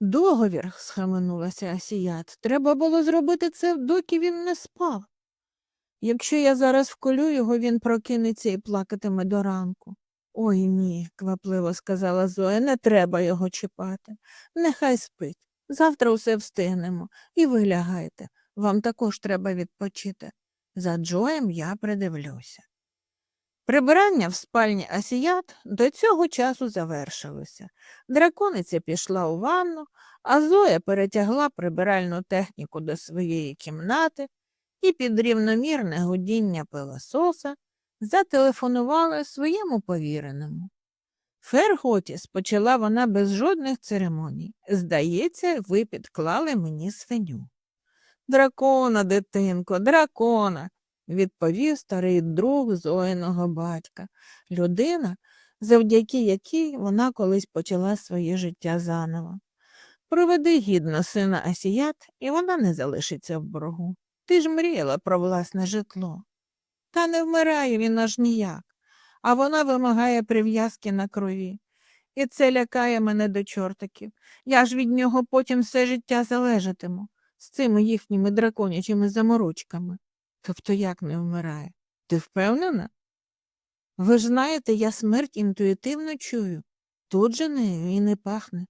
Договір, схаменулася Асіят. Треба було зробити це, доки він не спав. Якщо я зараз вколю його, він прокинеться і плакатиме до ранку. Ой ні, квапливо сказала Зоя, не треба його чіпати. Нехай спить. Завтра усе встигнемо. І ви лягайте. Вам також треба відпочити. За Джоєм я придивлюся. Прибирання в спальні Асіят до цього часу завершилося. Дракониця пішла у ванну, а Зоя перетягла прибиральну техніку до своєї кімнати і під рівномірне гудіння пилососа зателефонувала своєму повіреному. Ферготіс почала вона без жодних церемоній. Здається, ви підклали мені свиню. Дракона, дитинко, дракона, відповів старий друг Зоїного батька, людина, завдяки якій вона колись почала своє життя заново. Проведи гідно сина Асіят, і вона не залишиться в боргу. Ти ж мріяла про власне житло. Та не вмирає він аж ніяк, а вона вимагає прив'язки на крові. І це лякає мене до чортиків. Я ж від нього потім все життя залежатиму з цими їхніми драконячими заморочками. Тобто як не вмирає? Ти впевнена? Ви ж знаєте, я смерть інтуїтивно чую. Тут же не і не пахне.